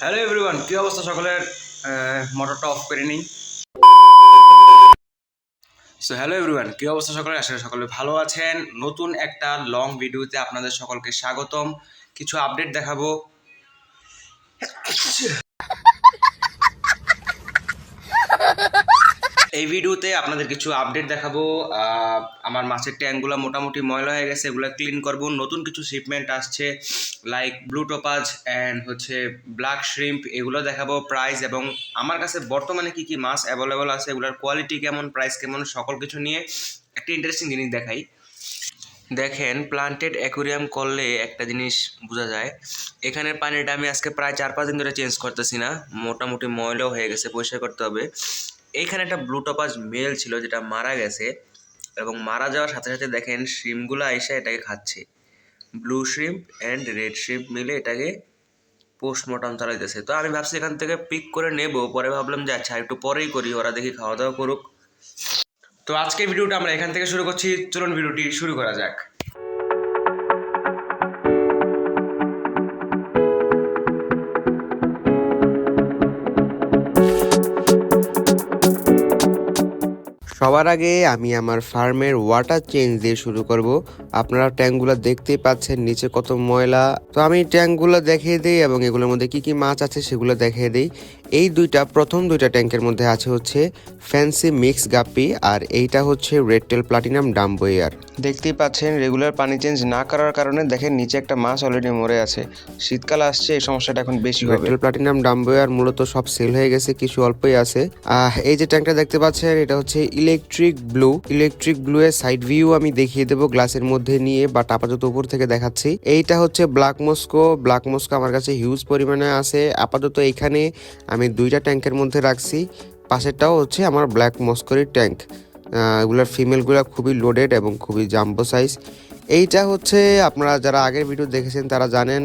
Hello everyone কী অবস্থা সকলের? মোটরটা অফ করে নিই। সো হ্যালো এভরিওয়ান কী অবস্থা সকলে আসলে সকলে ভালো আছেন। নতুন একটা লং ভিডিওতে আপনাদের সকলকে স্বাগতম। কিছু আপডেট দেখাবো। এই ভিডিওতে আপনাদের কিছু আপডেট দেখাবো। আমার মাছের ট্যাঙ্কগুলো মোটামুটি ময়লা হয়ে গেছে, এগুলো ক্লিন করব। নতুন কিছু শিপমেন্ট আসছে লাইক ব্লু টোপাজ অ্যান্ড হচ্ছে ব্ল্যাক শ্রিম্প এগুলো দেখাবো প্রাইস এবং আমার কাছে বর্তমানে কি কি মাছ অ্যাভেলেবল আছে, এগুলোর কোয়ালিটি কেমন প্রাইস কেমন, সকল কিছু নিয়ে একটা ইন্টারেস্টিং জিনিস দেখাই। দেখেন প্লান্টেড অ্যাকুরিয়াম করলে একটা জিনিস বোঝা যায়, এখানের পানিটা আমি আজকে প্রায় চার পাঁচ দিন ধরে চেঞ্জ করতেছি না, মোটামুটি ময়লাও হয়ে গেছে, পরিষ্কার করতে হবে। এইখানে একটা ব্লু টপাস মেল ছিল যেটা মারা গেছে এবং মারা যাওয়ার সাথে সাথে দেখেন শ্রিমগুলো এসে এটাকে খাচ্ছে। Blue shrimp and red shrimp মিলে এটাকে পোস্টমর্টম চালাইতেছে। তো আমি ভাবছি এখান থেকে পিক করে নেব, পরে ভাবলাম যে আচ্ছা একটু পরেই করি, ওরা দেখি খাওয়া দাওয়া করুক। তো আজকের ভিডিওটা আমরা এখান থেকে শুরু করছি। চলুন ভিডিওটি শুরু করা যাক। সবার আগে আমি আমার ফার্মের ওয়াটার চেঞ্জ দিয়ে শুরু করব। আপনারা ট্যাঙ্কগুলো দেখতেই পাচ্ছেন নিচে কত ময়লা। তো আমি ট্যাঙ্কগুলো দেখিয়ে দিই এবং এগুলোর মধ্যে কি কি মাছ আছে সেগুলো দেখিয়ে দিই। এই দুইটা প্রথম দুইটা ট্যাঙ্কের মধ্যে আছে হচ্ছে ফ্যান্সি মিক্স গাপ্পি আর এইটা হচ্ছে রেড টেল প্লাটিনাম ডাম্বোয়ার দেখতেই পাচ্ছেন রেগুলার পানি চেঞ্জ না করার কারণে দেখেন নিচে একটা মাছ অলরেডি মরে আছে। শীতকাল আসছে এই সমস্যাটা এখন বেশি হবে। রেড টেল প্লাটিনাম ডাম্বোয়ার মূলত সব সেল হয়ে গেছে কিছু অল্পই আছে। এই যে ট্যাঙ্কটা দেখতে পাচ্ছেন এটা হচ্ছে ইলেকট্রিক ব্লু। ইলেকট্রিক ব্লু এর সাইড ভিউ আমি দেখিয়ে দেবো গ্লাসের মধ্যে নিয়ে বাট আপাতত উপর থেকে দেখাচ্ছি। এইটা হচ্ছে ব্ল্যাক মস্কো। ব্ল্যাক মস্কো আমার কাছে হিউজ পরিমাণে আছে। আপাতত এখানে আমি দুইটা ট্যাঙ্কের মধ্যে রাখছি। পাশেরটাও হচ্ছে আমার ব্ল্যাক মস্কোরির ট্যাঙ্ক। এগুলোর ফিমেলগুলো খুবই লোডেড এবং খুবই জাম্বো সাইজ এইটা হচ্ছে আপনারা যারা আগের ভিডিও দেখেছেন তারা জানেন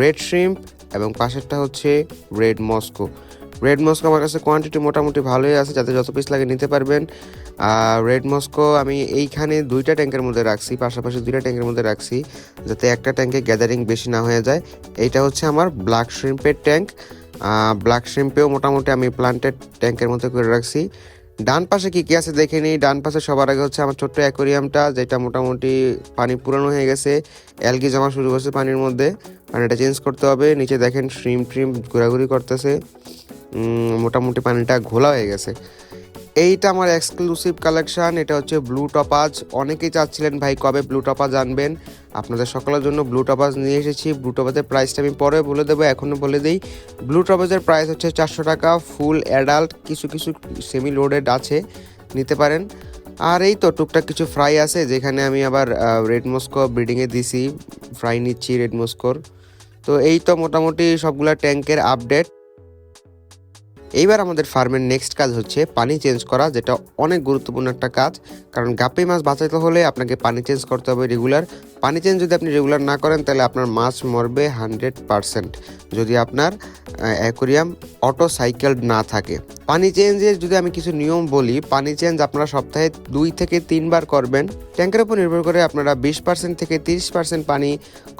রেড শ্রিম্প এবং পাশেরটা হচ্ছে রেড মস্কো রেড মস্কো আমার কাছে কোয়ান্টিটি মোটামুটি ভালোই আছে, যাতে যত পিস লাগে নিতে পারবেন। আর রেড মস্কো আমি এইখানে দুইটা ট্যাঙ্কের মধ্যে রাখছি, পাশাপাশি দুইটা ট্যাঙ্কের মধ্যে রাখছি, যাতে একটা ট্যাঙ্কে গ্যাদারিং বেশি না হয়ে যায়। এইটা হচ্ছে আমার ব্ল্যাক শ্রিম্পের ট্যাঙ্ক। ব্ল্যাক শ্রিম্পেও মোটামুটি আমি প্লান্টেড ট্যাঙ্কের মধ্যে করে রাখছি। ডান পাশে কী কী আছে দেখে নিই। ডান পাশে সবার আগে হচ্ছে আমার ছোট্ট অ্যাকোরিয়ামটা যেটা মোটামুটি পানি পুরানো হয়ে গেছে। অ্যালগি জমা শুরু করছে পানির মধ্যে। পানিটা চেঞ্জ করতে হবে। নিচে দেখেন শ্রিম ট্রিম ঘোরাঘুরি করতেছে। মোটামুটি পানিটা ঘোলা হয়ে গেছে। এইটা আমার এক্সক্লুসিভ কালেকশান এটা হচ্ছে ব্লু টপাজ অনেকেই চাচ্ছিলেন, ভাই, কবে ব্লু টপাজ আনবেন? আপনাদের সকলের জন্য ব্লু টপাজ নিয়ে এসেছি। ব্লু টপাজের প্রাইসটা আমি পরে বলে দেবো, এখনও বলে দিই। ব্লু টপাজের প্রাইস হচ্ছে চারশো টাকা ফুল অ্যাডাল্ট কিছু কিছু সেমি লোডেড আছে, নিতে পারেন। আর এই তো টুকটাক কিছু ফ্রাই আছে, যেখানে আমি আবার রেড মস্কো ব্রিডিংয়ে দিছি। ফ্রাই নিচ্ছি রেড মস্কোর তো এই তো মোটামুটি সবগুলা ট্যাঙ্কের আপডেট এইবার আমাদের ফার্মের নেক্সট কাজ হচ্ছে পানি চেঞ্জ করা, যেটা অনেক গুরুত্বপূর্ণ একটা কাজ। কারণ গাপ্পি মাছ বাঁচাতে হলে আপনাকে পানি চেঞ্জ করতে হবে রেগুলার পানি চেঞ্জ যদি আপনি রেগুলার না করেন, তাহলে আপনার মাছ মরবে হান্ড্রেড পারসেন্ট যদি আপনার অ্যাকোরিয়াম অটো সাইকেল না থাকে। পানি চেঞ্জের যদি আমি কিছু নিয়ম বলি, পানি চেঞ্জ আপনারা সপ্তাহে দুই থেকে তিনবার করবেন। ট্যাঙ্কের উপর নির্ভর করে আপনারা বিশ পার্সেন্ট থেকে তিরিশ পার্সেন্ট পানি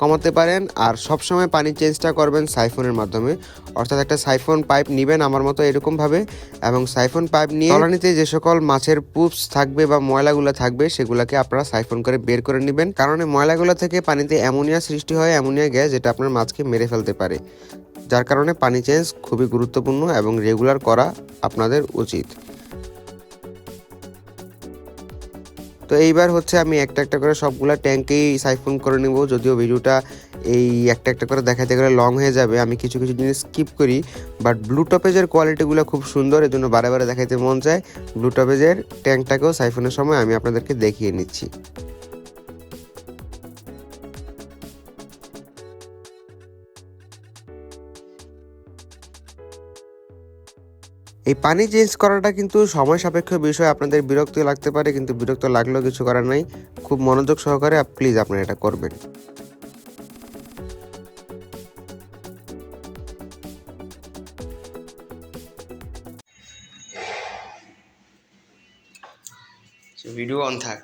কমাতে পারেন। আর সবসময় পানি চেঞ্জটা করবেন সাইফোনের মাধ্যমে। অর্থাৎ একটা সাইফোন পাইপ নেবেন আমার মতো এরকমভাবে। এবং সাইফোন পাইপ নিয়ে কলোনিতে যে সকল মাছের পুপস থাকবে বা ময়লাগুলো থাকবে, সেগুলোকে আপনারা সাইফোন করে বের করে নেবেন। কারণ ময়লাগুলো থেকে পানিতে অ্যামোনিয়া সৃষ্টি হয়, অ্যামোনিয়া গ্যাস যেটা আপনার মাছকে মেরে ফেলতে পারে। যার কারণে পানি চেঞ্জ খুবই গুরুত্বপূর্ণ এবং রেগুলার করা আপনাদের উচিত। তো এইবার হচ্ছে আমি একটা একটা করে সবগুলা ট্যাঙ্কেই সাইফোন করে নেব, যদিও ভিডিওটা এই একটা একটা করে দেখাতে গেলে লং হয়ে যাবে। আমি কিছু কিছু জিনিস স্কিপ করি বাট ব্লু টপেজের কোয়ালিটিগুলো খুব সুন্দর এর জন্য বারে বারে দেখাইতে মন চায়। ব্লু টপেজের ট্যাঙ্কটাকেও সাইফোনের সময় আমি আপনাদেরকে দেখিয়ে নিচ্ছি। এই পানি চেঞ্জ করাটা কিন্তু সময় সাপেক্ষ বিষয়, আপনাদের বিরক্ত লাগতে পারে, কিন্তু বিরক্ত লাগলেও কিছু করার নাই। খুব মনোযোগ সহকারে প্লিজ আপনারা এটা করবেন। অন থাক।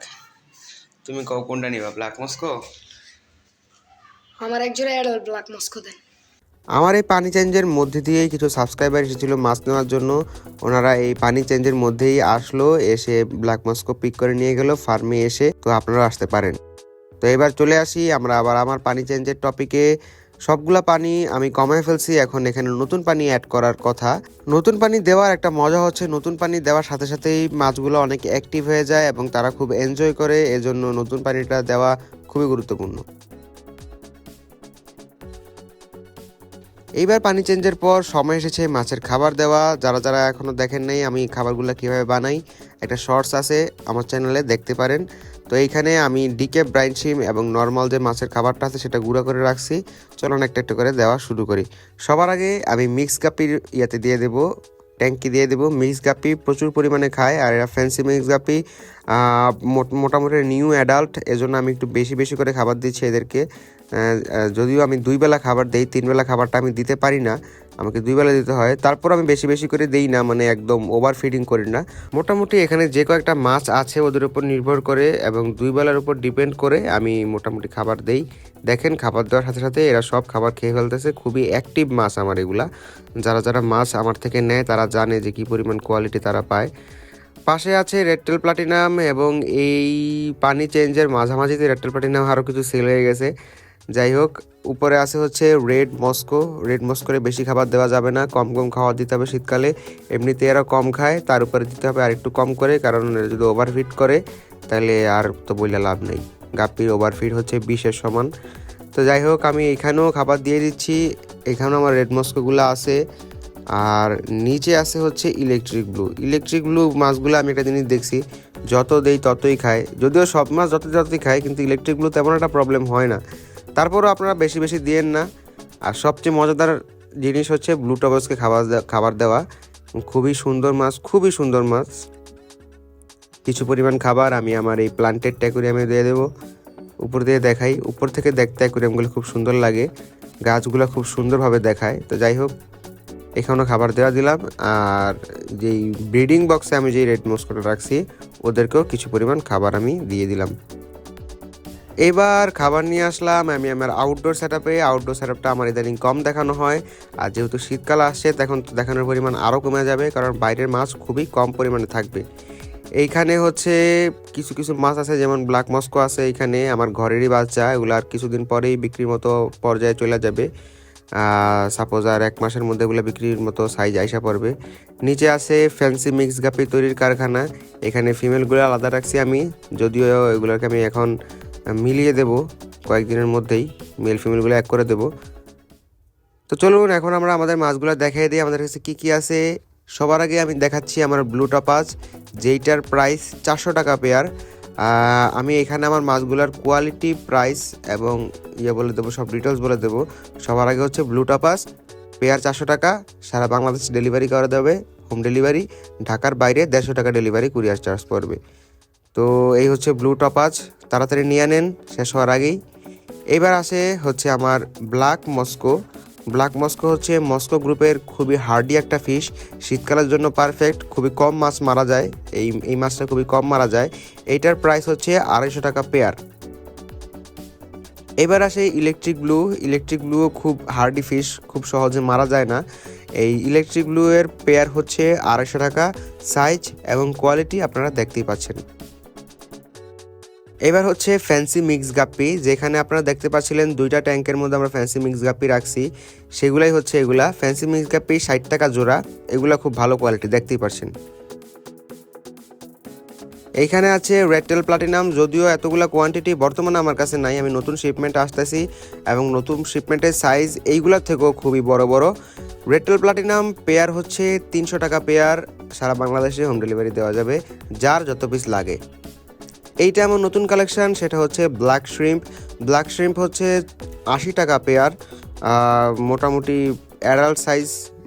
তুমি কও কোনটা নিবা ব্ল্যাক মস্কো আমার এক জোড়া অ্যাডাল্ট ব্ল্যাক মস্কো দেন। আমার এই পানি চেঞ্জের মধ্যে দিয়েই কিছু সাবস্ক্রাইবার এসেছিল মাছ নেওয়ার জন্য। ওনারা এই পানি চেঞ্জের মধ্যেই আসলো এসে ব্ল্যাক মস্কো পিক করে নিয়ে গেল ফার্মে এসে তো আপনারা আসতে পারেন। তো এবার চলে আসি আমরা আবার আমার পানি চেঞ্জের টপিকে সবগুলা পানি আমি কমায় ফেলছি, এখন এখানে নতুন পানি অ্যাড করার কথা। নতুন পানি দেওয়ার একটা মজা হচ্ছে, নতুন পানি দেওয়ার সাথে সাথেই মাছগুলো অনেক অ্যাক্টিভ হয়ে যায় এবং তারা খুব এনজয় করে, এজন্য নতুন পানিটা দেওয়া খুবই গুরুত্বপূর্ণ। এইবার পানি চেঞ্জের পর সময় এসেছে মাছের খাবার দেওয়া। যারা যারা এখনও দেখেন নাই আমি খাবারগুলো কীভাবে বানাই, একটা শর্টস আছে, আমার চ্যানেলে দেখতে পারেন। তো এইখানে আমি ডিকে ব্রাইন শিম এবং নর্মাল যে মাছের খাবারটা আছে সেটা গুঁড়া করে রাখছি। চলুন একটা একটা করে দেওয়া শুরু করি। সবার আগে আমি মিক্স গাপির ইয়াতে দিয়ে দেবো ট্যাঙ্কি দিয়ে দেবো। মিক্স গাপি প্রচুর পরিমাণে খায় আর এরা ফ্যান্সি মিক্স গাপি মোটামুটি নিউ অ্যাডাল্ট এজন্য আমি একটু বেশি বেশি করে খাবার দিচ্ছি এদেরকে। যদিও আমি দুই বেলা খাবার দেই, তিন বেলা খাবারটা আমি দিতে পারি না, আমাকে দুই বেলা দিতে হয়। তারপর আমি বেশি বেশি করে দেই না মানে একদম ওভার ফিডিং করি না। মোটামুটি এখানে যে কয়েকটা মাছ আছে, ওদের উপর নির্ভর করে এবং দুই বেলার উপর ডিপেন্ড করে আমি মোটামুটি খাবার দেই। দেখেন, খাবার দেওয়ার সাথে সাথে এরা সব খাবার খেয়ে ফেলতেছে। খুবই অ্যাক্টিভ মাছ আমার এগুলা। যারা যারা মাছ আমার থেকে নেয়, তারা জানে যে কি পরিমাণ কোয়ালিটি তারা পায়। পাশে আছে রেডটেল প্লাটিনাম এবং এই পানি চেঞ্জের মাঝামাঝিতে রেডটেল প্লাটিনাম আরও কিছু সেল হয়ে গেছে। যাই হোক উপরে আছে হচ্ছে রেড মস্কো। রেড মস্কোরে বেশি খাবার দেওয়া যাবে না, কম কম খাবার দিতে হবে শীতকালে। এমনিতে এরা কম খায়, তার উপরে দিতে হবে আর একটু কম করে, কারণ যদি ওভারফিট করে, তাহলে আর তো বললে লাভ নেই। গাপ্পির ওভারফিট হচ্ছে বিশের সমান। তো যাই হোক আমি এখানেও খাবার দিয়ে দিচ্ছি। এখানেও আমার রেড মস্কোগুলো আছে। আর নিচে আছে হচ্ছে ইলেকট্রিক ব্লু ইলেকট্রিক ব্লু মাছগুলো আমি একটা জিনিস দেখছি, যত দেই ততই খায়। যদিও সব মাছ যত যতই খায়, কিন্তু ইলেকট্রিক ব্লু তেমন একটা প্রবলেম হয় না। তারপরও আপনারা বেশি বেশি দিয়েন না। আর সবচেয়ে মজাদার জিনিস হচ্ছে ব্লু টবাসকে খাবার খাবার দেওয়া। খুবই সুন্দর মাছ, খুবই সুন্দর মাছ। কিছু পরিমাণ খাবার আমি আমার এই প্লান্টেড ট্যাকুরিয়ামে দিয়ে দেবো। উপর দিয়ে দেখাই। উপর থেকে দেখতে অ্যাকুরিয়ামগুলো খুব সুন্দর লাগে। গাছগুলো খুব সুন্দরভাবে দেখায়। তো যাই হোক, এখানেও খাবার দেওয়া দিলাম। আর যেই ব্রিডিং বক্সে আমি যেই রেড মস্কোটা রাখছি, ওদেরকেও কিছু পরিমাণ খাবার আমি দিয়ে দিলাম। এবার খাবার নিয়ে আসলাম, আমি আমার আউটডোর সেট আপে আউটডোর সেট আপটা আমার ইদানিং কম দেখানো হয়। আর যেহেতু শীতকাল আসছে, তখন দেখানোর পরিমাণ আরও কমে যাবে, কারণ বাইরের মাছ খুবই কম পরিমাণে থাকবে। এইখানে হচ্ছে কিছু কিছু মাছ আছে, যেমন ব্ল্যাক মস্কো আছে এখানে, আমার ঘরেরই বাচ্চা, এগুলো আর কিছুদিন পরেই বিক্রির মতো পর্যায়ে চলে যাবে। সাপোজ আর এক মাসের মধ্যে এগুলো বিক্রির মতো সাইজ আইসা পড়বে। নিচে আছে ফ্যান্সি মিক্স গাপি তৈরির কারখানা, এখানে ফিমেলগুলো আলাদা রাখছি আমি, যদিও এগুলোকে আমি এখন মিলিয়ে দেব, কয়েকদিনের মধ্যেই মেল ফিমেলগুলো এক করে দেব। তো চলুন, এখন আমরা আমাদের মাছগুলো দেখিয়ে দিই। আমাদের কাছে কী কী আছে? সবার আগে আমি দেখাচ্ছি আমার ব্লু টপাজ যেইটার প্রাইস চারশো টাকা পেয়ার আমি এখানে আমার মাছগুলোর কোয়ালিটি প্রাইস এবং ইয়ে বলে দেবো, সব ডিটেলস বলে দেবো। সবার আগে হচ্ছে ব্লু টপাস পেয়ার চারশো টাকা। সারা বাংলাদেশ ডেলিভারি করে দেবে হোম ডেলিভারি ঢাকার বাইরে দেড়শো টাকা ডেলিভারি কুরিয়ার চার্জ পড়বে। তো এই হচ্ছে ব্লু টপাজ তাড়াতাড়ি নিয়ে নেন, শেষ হওয়ার আগেই। এবার আসে হচ্ছে আমার ব্ল্যাক মস্কো। ব্ল্যাক মস্কো হচ্ছে মস্কো গ্রুপের খুবই হার্ডি একটা ফিশ। শীতকালের জন্য পারফেক্ট, খুবই কম মাছ মারা যায়। এই এই মাছটা খুবই কম মারা যায়। এইটার প্রাইস হচ্ছে আড়াইশো টাকা পেয়ার। এবার আসে ইলেকট্রিক ব্লু। ইলেকট্রিক ব্লুও খুব হার্ডি ফিশ, খুব সহজে মারা যায় না। এই ইলেকট্রিক ব্লু এর পেয়ার হচ্ছে আড়াইশো টাকা। সাইজ এবং কোয়ালিটি আপনারা দেখতেই পাচ্ছেন। এবার হচ্ছে ফ্যান্সি মিক্স গাপ্পি, যেখানে আপনারা দেখতে পাচ্ছিলেন দুইটা ট্যাঙ্কের মধ্যে আমরা ফ্যান্সি মিক্স গাপ্পি রাখছি। সেগুলাই হচ্ছে এগুলা। ফ্যান্সি মিক্স গাপ্পি ষাট টাকা জোড়া, এগুলা খুব ভালো কোয়ালিটি দেখতেই পাচ্ছেন। এইখানে আছে রেডটেল প্লাটিনাম যদিও এতগুলা কোয়ান্টিটি বর্তমানে আমার কাছে নাই, আমি নতুন শিপমেন্ট আসতেছি এবং নতুন শিপমেন্টের সাইজ এইগুলার থেকেও খুবই বড় বড়। রেডটেল প্লাটিনাম পেয়ার হচ্ছে তিনশো টাকা পেয়ার সারা বাংলাদেশে হোম ডেলিভারি দেওয়া যাবে, যার যত পিস লাগে। এইটা আমার নতুন কালেকশান সেটা হচ্ছে ব্ল্যাক শ্রিম্প ব্ল্যাক শ্রিম্প হচ্ছে আশি টাকা পেয়ার মোটামুটি অ্যাডাল্ট সাইজ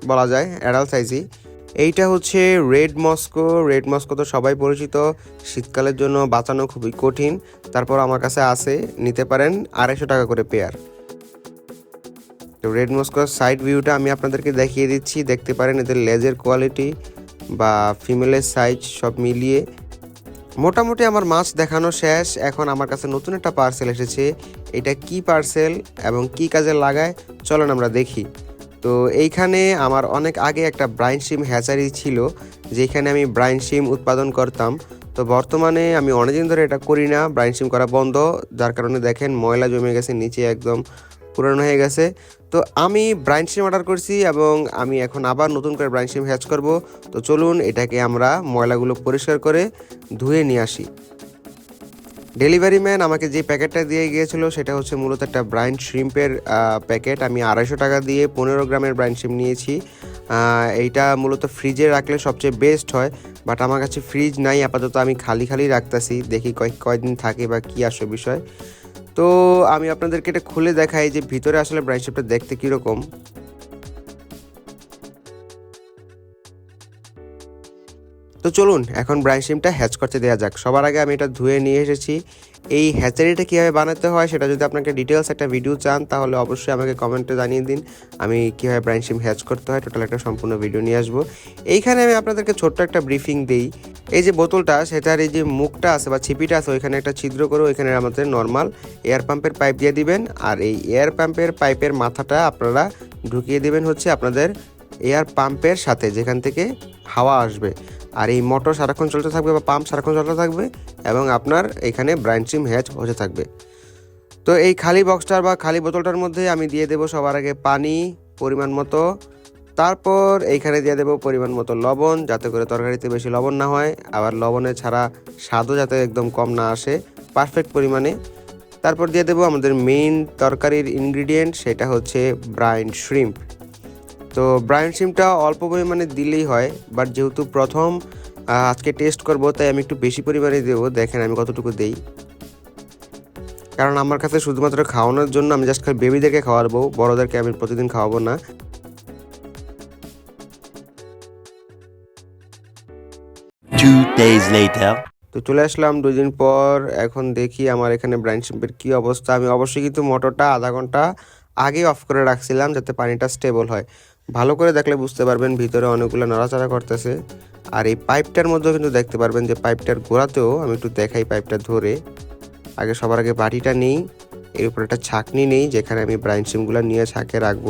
বলা যায় অ্যাডাল্ট সাইজই এইটা হচ্ছে রেড মস্কো রেড মস্কো তো সবাই পরিচিত, শীতকালের জন্য বাঁচানো খুবই কঠিন। তারপর আমার কাছে আছে, নিতে পারেন আড়াইশো টাকা করে পেয়ার তো রেড মস্কোর সাইড ভিউটা আমি আপনাদেরকে দেখিয়ে দিচ্ছি, দেখতে পারেন এদের লেজের কোয়ালিটি বা ফিমেলের সাইজ সব মিলিয়ে। মোটামুটি আমার মাছ দেখানো শেষ। এখন আমার কাছে নতুন একটা পার্সেল এসেছে। এটা কি পার্সেল এবং কি কাজে লাগায়? চলেন আমরা দেখি। তো এইখানে আমার অনেক আগে একটা ব্রাইন শিম হ্যাচারি ছিল, যেখানে আমি ব্রাইন শিম উৎপাদন করতাম। তো বর্তমানে আমি অনেকদিন ধরে এটা করি না। ব্রাইন শিম করা বন্ধ। যার কারণে দেখেন ময়লা জমে গেছে নিচে একদম। পুরানো হয়ে গেছে। তো আমি ব্রাইন শিম অর্ডার করছি এবং আমি এখন আবার নতুন করে ব্রাইন শিম হ্যাচ করব। তো চলুন এটাকে আমরা ময়লাগুলো পরিষ্কার করে ধুয়ে নিয়ে আসি। ডেলিভারি ম্যান আমাকে যে প্যাকেটটা দিয়ে গিয়েছিল সেটা হচ্ছে মূলত একটা ব্রাইন শ্রিম্পের প্যাকেট। আমি আড়াইশো টাকা দিয়ে পনেরো গ্রামের ব্রাইন শ্রিম্প নিয়েছি। এইটা মূলত ফ্রিজে রাখলে সবচেয়ে বেস্ট হয় বাট আমার কাছে ফ্রিজ নাই, আপাতত আমি খালি খালি রাখতেছি, দেখি কয়, কয়দিন থাকে বা কী আসে বিষয়। তো আমি আপনাদেরকে এটা খুলে দেখাই যে ভিতরে আসলে ব্রাইন শ্রিম্পটা দেখতে কীরকম। তো চলুন, এখন ব্রাইন শিমটা হ্যাচ করতে দেওয়া যাক। সবার আগে আমি এটা ধুয়ে নিয়ে এসেছি। এই হ্যাচারিটা কীভাবে বানাতে হয় সেটা যদি আপনাকে ডিটেলস একটা ভিডিও চান, তাহলে অবশ্যই আমাকে কমেন্টে জানিয়ে দিন। আমি কীভাবে ব্রাইন শিম হ্যাচ করতে হয় টোটাল একটা সম্পূর্ণ ভিডিও নিয়ে আসব। এইখানে আমি আপনাদেরকে ছোট্ট একটা ব্রিফিং দিই। এই যে বোতলটা, সেটার এই যে মুখটা আছে বা ছিপিটা আছে, ওইখানে একটা ছিদ্র করে ওইখানে আমাদের নর্মাল এয়ার পাম্পের পাইপ দিয়ে দিবেন। আর এই এয়ার পাম্পের পাইপের মাথাটা আপনারা ঢুকিয়ে দেবেন হচ্ছে আপনাদের এয়ার পাম্পের সাথে যেখান থেকে হাওয়া আসবে, আর এই মোটর সারাক্ষণ চলতে থাকবে বা পাম্প সারাক্ষণ চলতে থাকবে এবং আপনার এখানে ব্রাইন সিম হ্যাচ হতে থাকবে। তো এই খালি বক্সটার বা খালি বোতলটার মধ্যে আমি দিয়ে দেবো সবার আগে পানি পরিমাণ মতো, তারপর এইখানে দিয়ে দেবো পরিমাণ মতো লবণ যাতে করে তরকারিতে বেশি লবণ না হয়, আবার লবণে ছাড়া স্বাদও যাতে একদম কম না আসে পারফেক্ট পরিমাণে। তারপর দিয়ে দেবো আমাদের মেইন তরকারির ইনগ্রিডিয়েন্ট সেটা হচ্ছে ব্রাইন শ্রিম্প তো ব্রাইন সিমটা অল্প পরিমাণে দিলেই হয় বাট যেহেতু প্রথম আজকে টেস্ট করব তাই আমি একটু বেশি পরিমাণে দেবো। দেখেন আমি কতটুকু দেই। কারণ আমার কাছে শুধুমাত্র খাওয়ানোর জন্য আমি জাস্ট খালি বেবিদেরকে খাওয়াবো বড়োদেরকে আমি প্রতিদিন খাওয়াবো না। তো চলে আসলাম দুই দিন পর এখন দেখি আমার এখানে ব্রাইন শিম্পের কী অবস্থা। আমি অবশ্যই কিন্তু মোটরটা আধা ঘণ্টা আগে অফ করে রাখছিলাম যাতে পানিটা স্টেবল হয়। ভালো করে দেখলে বুঝতে পারবেন ভিতরে অনেকগুলো নড়াচড়া করতেছে। আর এই পাইপটার মধ্যেও কিন্তু দেখতে পারবেন যে পাইপটার গোড়াতেও আমি একটু দেখাই পাইপটা ধরে। আগে সবার আগে বাটিটা নেই, এর উপর একটা ছাকনি নেই, যেখানে আমি ব্রাইন সিমগুলো নিয়ে ছাকে রাখব।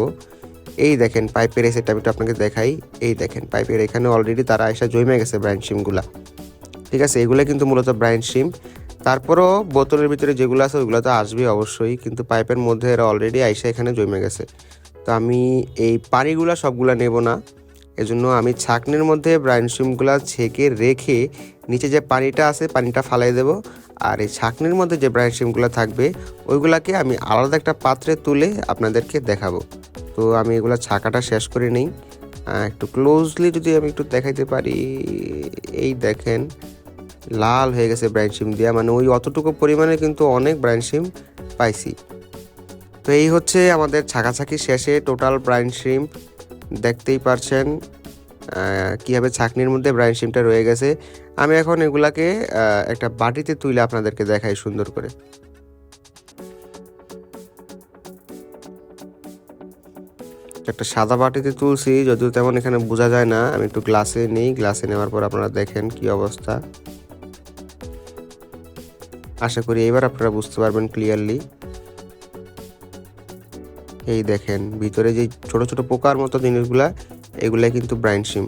এই দেখেন পাইপের এসেটা আমি একটু আপনাকে দেখাই, এই দেখেন পাইপের এখানে অলরেডি তারা এসে জমে গেছে ব্রাইন সিমগুলা ঠিক আছে, এগুলো কিন্তু মূলত ব্রাইন সিম তারপরও বোতলের ভিতরে যেগুলো আছে ওইগুলো তো আসবে অবশ্যই, কিন্তু পাইপের মধ্যে এরা অলরেডি আইসা এখানে জমে গেছে। তো আমি এই পানিগুলা সবগুলা নেব না। এজন্য আমি ছাকনির মধ্যে ব্রাইন সিমগুলা ছেঁকে রেখে নিচে যে পানিটা আছে, পানিটা ফালাই দেব। আর এই ছাকনির মধ্যে যে ব্রাইন সিমগুলো থাকবে, ওইগুলাকে আমি আলাদা একটা পাত্রে তুলে আপনাদেরকে দেখাবো। তো আমি এগুলা ছাকাটা শেষ করে নেই। একটু ক্লোজলি যদি আমি একটু দেখাইতে পারি, এই দেখেন, লাল হয়ে গেছে ব্রাইন সিম দিয়া। মানে ওই অতটুকু পরিমাণে কিন্তু অনেক ব্রাইন সিম পাইছি। তো এই হচ্ছে আমাদের ছাকাছাকি শেষে টোটাল ব্রাইন সিম দেখতেই পারছেন কীভাবে ছাকনির মধ্যে ব্রাইন সিমটা রয়ে গেছে। আমি এখন এগুলাকে একটা বাটিতে তুলে আপনাদেরকে দেখাই সুন্দর করে। একটা সাদা বাটিতে তুলছি, যদিও তেমন এখানে বোঝা যায় না। আমি একটু গ্লাসে নিই গ্লাসে নেওয়ার পর আপনারা দেখেন কি অবস্থা। আশা করি এবার আপনারা বুঝতে পারবেন ক্লিয়ারলি এই দেখেন, ভিতরে যে ছোট ছোট পোকার মতো জিনিসগুলা এগুলা কিন্তু ব্রাইন সিম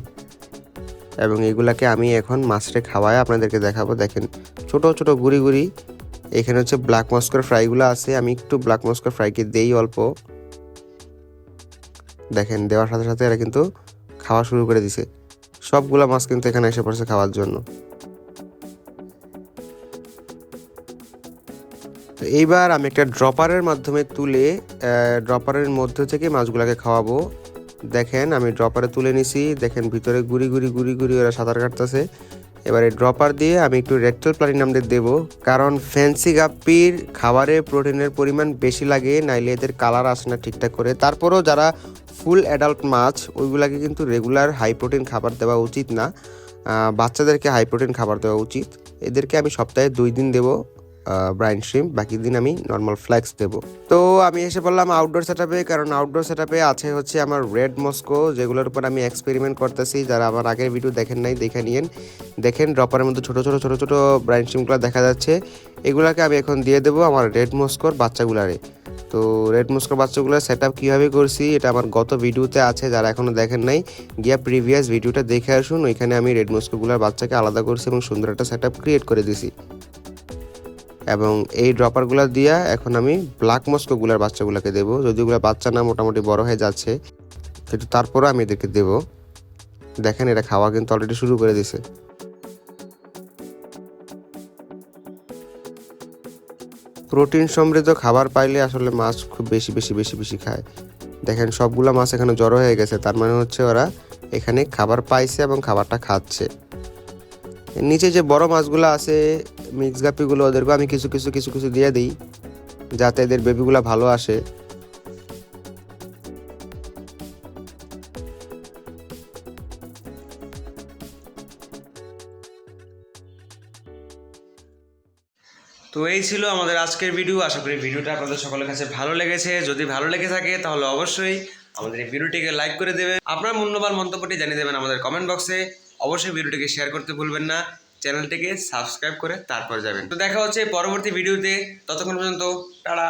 এবং এগুলাকে আমি এখন মাছরে খাওয়ায় আপনাদেরকে দেখাবো। দেখেন, ছোট ছোট গুড়ি গুড়ি। এখানে হচ্ছে ব্ল্যাক মস্কোর ফ্রাইগুলো আছে। আমি একটু ব্ল্যাক মস্কোর ফ্রাইকে দেই অল্প। দেখেন, দেওয়ার সাথে সাথে এরা কিন্তু খাওয়া শুরু করে দিছে। সবগুলা মাছ কিন্তু এখানে এসে পড়ছে খাওয়ার জন্য। এইবার আমি একটা ড্রপারের মাধ্যমে তুলে ড্রপারের মধ্যে থেকে মাছগুলাকে খাওয়াবো। দেখেন, আমি ড্রপারে তুলে নিছি। দেখেন, ভিতরে গুড়ি গুড়ি গুড়ি গুড়ি ওরা সাঁতার কাটতেছে। এবারে ড্রপার দিয়ে আমি একটু রেক্টাল প্লাটিনামদের দেবো। কারণ ফ্যান্সি গাপ্পির খাবারে প্রোটিনের পরিমাণ বেশি লাগে, নাইলে এদের কালার আসে না ঠিকঠাক করে। তারপরও যারা ফুল অ্যাডাল্ট মাছ, ওইগুলাকে কিন্তু রেগুলার হাই প্রোটিন খাবার দেওয়া উচিত না। বাচ্চাদেরকে হাই প্রোটিন খাবার দেওয়া উচিত। এদেরকে আমি সপ্তাহে দুই দিন দেবো। ব্রাইন শ্রিম বাকি দিন আমি নর্মাল ফ্ল্যাক্স দেব। তো আমি এসে বললাম আউটডোর সেটআপে কারণ আউটডোর সেটআপে আছে হচ্ছে আমার রেড মস্কো যেগুলোর উপর আমি এক্সপেরিমেন্ট করতেছি। যারা আমার আগের ভিডিও দেখেন নাই, দেখে নিয়েন। দেখেন ড্রপারের মধ্যে ছোট ছোট ছোট ছোট ব্রাইন শ্রিমগুলো দেখা যাচ্ছে। এগুলাকে আমি এখন দিয়ে দেবো আমার রেড মস্কোর বাচ্চাগুলারে। তো রেড মুস্কোর বাচ্চাগুলোর সেট আপ কীভাবে করছি, এটা আমার গত ভিডিওতে আছে, যারা এখনও দেখেন নাই, গিয়া প্রিভিয়াস ভিডিওটা দেখে আসুন। ওইখানে আমি রেড মুস্কোগুলোর বাচ্চাকে আলাদা করছি এবং সুন্দর একটা সেট আপ ক্রিয়েট করে দিছি। এবং এই ড্রপারগুলো দিয়া এখন আমি ব্ল্যাক মস্কোগুলার বাচ্চাগুলোকে দেবো। যদি ওগুলো বাচ্চা না মোটামুটি বড় হয়ে যাচ্ছে কিন্তু তারপরেও আমি এদেরকে দেবো। দেখেন, এটা খাওয়া কিন্তু অলরেডি শুরু করে দিছে। প্রোটিন সমৃদ্ধ খাবার পাইলে আসলে মাছ খুব বেশি বেশি বেশি বেশি খায়। দেখেন, সবগুলো মাছ এখানে জড়ো হয়ে গেছে। তার মানে হচ্ছে ওরা এখানে খাবার পাইছে এবং খাবারটা খাচ্ছে। নিচে যে বড় মাছগুলো আছে, মিক্স গাপিগুলো ওদেরকেও আমি কিছু কিছু কিছু কিছু দিয়ে দিই, যাতে এদের বেবিগুলো ভালো আসে। তো এই ছিল আমাদের আজকের ভিডিও আশা করি ভিডিওটা আপনাদের সকলের কাছে ভালো লেগেছে। যদি ভালো লেগে থাকে, তাহলে অবশ্যই আমাদের এই ভিডিওটিকে লাইক করে দেবেন। আপনার মূল্যবান মন্তব্যটি জানিয়ে দেবেন আমাদের কমেন্ট বক্সে অবশ্যই ভিডিওটিকে শেয়ার করতে ভুলবেন না। চ্যানেলটিকে সাবস্ক্রাইব করে তারপর যাবেন। তো দেখা হচ্ছে পরবর্তী ভিডিওতে ততক্ষণ পর্যন্ত, টাটা।